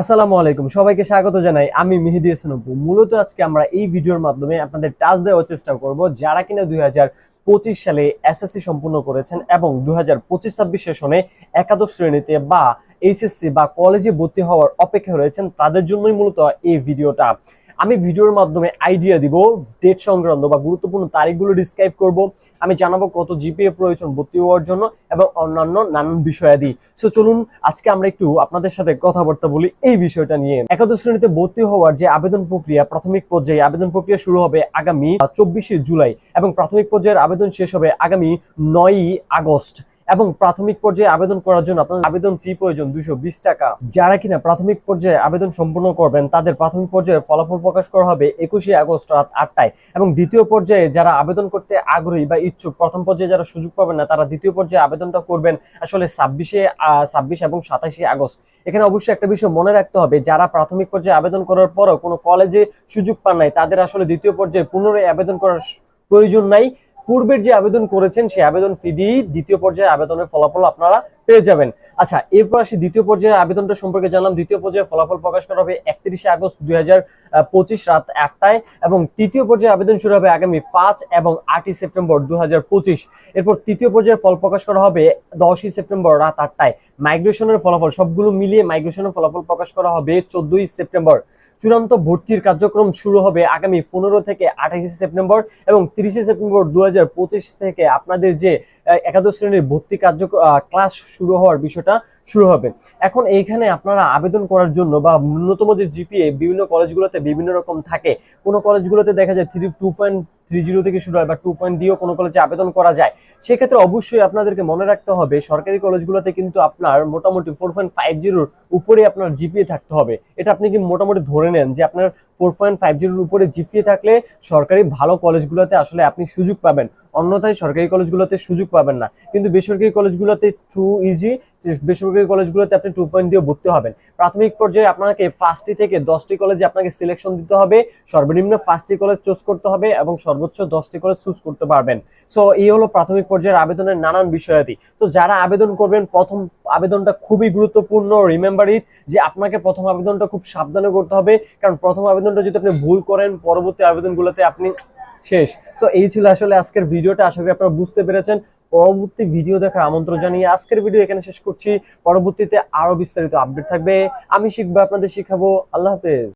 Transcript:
আসসালামু আলাইকুম। সবাইকে স্বাগত জানাই। আমি মেহেদি হাসান মূলত আজকে আমরা এই ভিডিওর মাধ্যমে আপনাদের টাচ দেওয়ার চেষ্টা করব যারা কিনা দুই পঁচিশ সালে এসএসসি সম্পূর্ণ করেছেন এবং দু হাজার পঁচিশ ছাব্বিশ সেশনে একাদশ শ্রেণীতে বা এইচএসসি বা কলেজে ভর্তি হওয়ার অপেক্ষা রয়েছেন, তাদের জন্যই মূলত এই ভিডিওটা। আমি ভিডিওর মাধ্যমে আইডিয়া দিব ডেট সংক্রান্ত বা গুরুত্বপূর্ণ তারিখগুলো ডিসক্রাইব করব। আমি জানাব কত জিপিএ প্রয়োজন ভর্তি হওয়ার জন্য এবং অন্যান্য নানান বিষয়াদি। সো চলুন আজকে আমরা একটু আপনাদের সাথে কথাবার্তা বলি এই বিষয়টা নিয়ে। একাদশ শ্রেণীতে ভর্তি হওয়ার যে আবেদন প্রক্রিয়া, প্রাথমিক পর্যায়ে আবেদন প্রক্রিয়া শুরু হবে আগামী চব্বিশে জুলাই এবং প্রাথমিক পর্যায়ের আবেদন শেষ হবে আগামী নয়ই আগস্ট। এবং প্রাথমিক পর্যায়ে আবেদন করার জন্য আপনার আবেদন ফি প্রয়োজন দুশো টাকা। যারা কিনা প্রাথমিক পর্যায়ে আবেদন সম্পূর্ণ করবেন, তাদের প্রাথমিক পর্যায়ে ফলাফল প্রকাশ করা হবে একুশে আগস্ট রাত আটটায়। এবং দ্বিতীয় পর্যায়ে যারা আবেদন করতে আগ্রহী বা ইচ্ছুক, প্রথম পর্যায়ে যারা সুযোগ পাবেন না, তারা দ্বিতীয় পর্যায়ে আবেদনটা করবেন আসলে ছাব্বিশে ছাব্বিশ এবং সাতাশে আগস্ট। এখানে অবশ্যই একটা বিষয় মনে রাখতে হবে, যারা প্রাথমিক পর্যায়ে আবেদন করার পরও কোনো কলেজে সুযোগ পান নাই, তাদের আসলে দ্বিতীয় পর্যায়ে পুনরায় আবেদন করার প্রয়োজন নাই। পূর্বের যে আবেদন করেছেন সেই আবেদন ফি দিয়ে দ্বিতীয় পর্যায়ে আবেদনের ফলাফল আপনারা পেয়ে যাবেন। আচ্ছা এরপর আসি দ্বিতীয় পর্যায়ে আবেদনটা সম্পর্কে জানলাম। দ্বিতীয় পর্যায়ে ফলাফল প্রকাশ করা হবে একত্রিশে আগস্ট দুই রাত একটায় এবং তৃতীয় পর্যায়ে আবেদন শুরু হবে আগামী পাঁচ এবং আটই সেপ্টেম্বর দু পঁচিশ। এরপর তৃতীয় পর্যায়ে ফল প্রকাশ করা হবে দশই সেপ্টেম্বর রাত আটটায়। মাইগ্রেশনের ফলাফল সবগুলো মিলিয়ে মাইগ্রেশনের ফলাফল প্রকাশ করা হবে চোদ্দই সেপ্টেম্বর। চূড়ান্ত ভর্তির কার্যক্রম শুরু হবে আগামী পনেরো থেকে আঠাশে সেপ্টেম্বর এবং তিরিশে সেপ্টেম্বর দু হাজার পঁচিশ থেকে। আপনাদের যে একাদশ শ্রেণির ভর্তি কার্য ক্লাস শুরু হওয়ার বিষয়টা শুরু হবে। এখন এইখানে আপনারা আবেদন করার জন্য বা ন্যূনতম যে জিপিএ, বিভিন্ন কলেজগুলোতে বিভিন্ন রকম থাকে। কোনো কলেজগুলোতে দেখা যায় three, two point three zero থেকে শুরু হয় বা টু পয়েন্ট দিয়েও কোনো কলেজে আবেদন করা যায়। সেক্ষেত্রে অবশ্যই আপনাদেরকে মনে রাখতে হবে, সরকারি কলেজগুলোতে কিন্তু আপনার মোটামুটি ফোর পয়েন্ট ফাইভ জিরোর উপরে আপনার জিপিএ থাকতে হবে। এটা আপনি কি মোটামুটি ধরে নেন যে আপনার ফোর পয়েন্ট ফাইভ জিরোর উপরে জিপিএ থাকলে সরকারি ভালো কলেজগুলোতে আসলে আপনি সুযোগ পাবেন। অন্যথায় সরকারি কলেজগুলোতে সুযোগ পাবেন না। কিন্তু বেসরকারি কলেজগুলোতে টু ইজি বেসরকারি কলেজগুলোতে আপনি টু পয়েন্ট দিয়ে ভর্তি হবেন। প্রাথমিক পর্যায়ে আপনাকে পাঁচটি থেকে দশটি কলেজে আপনাকে সিলেকশন দিতে হবে। সর্বনিম্ন পাঁচটি কলেজ চুজ করতে হবে এবং সর্বোচ্চ দশটি কলেজ চুজ করতে পারবেন। সো এই হলো প্রাথমিক পর্যায়ের আবেদনের নানান বিষয়াদি। তো যারা আবেদন করবেন, প্রথম আবেদনটা খুবই গুরুত্বপূর্ণ। রিমেম্বার ইট যে আপনাকে প্রথম আবেদনটা খুব সাবধানে করতে হবে। কারণ প্রথম আবেদনটা যদি আপনি ভুল করেন, পরবর্তী আবেদনগুলোতে আপনি শেষ। সো এই ছিল আসলে আজকের ভিডিওটা। আশা করি আপনারা বুঝতে পেরেছেন। পরবর্তী ভিডিও দেখার আমন্ত্রণ জানিয়ে আজকের ভিডিও এখানে শেষ করছি। পরবর্তীতে আরও বিস্তারিত আপডেট থাকবে। আমি শিখব, আপনাদের শিখাবো। আল্লাহ হাফেজ।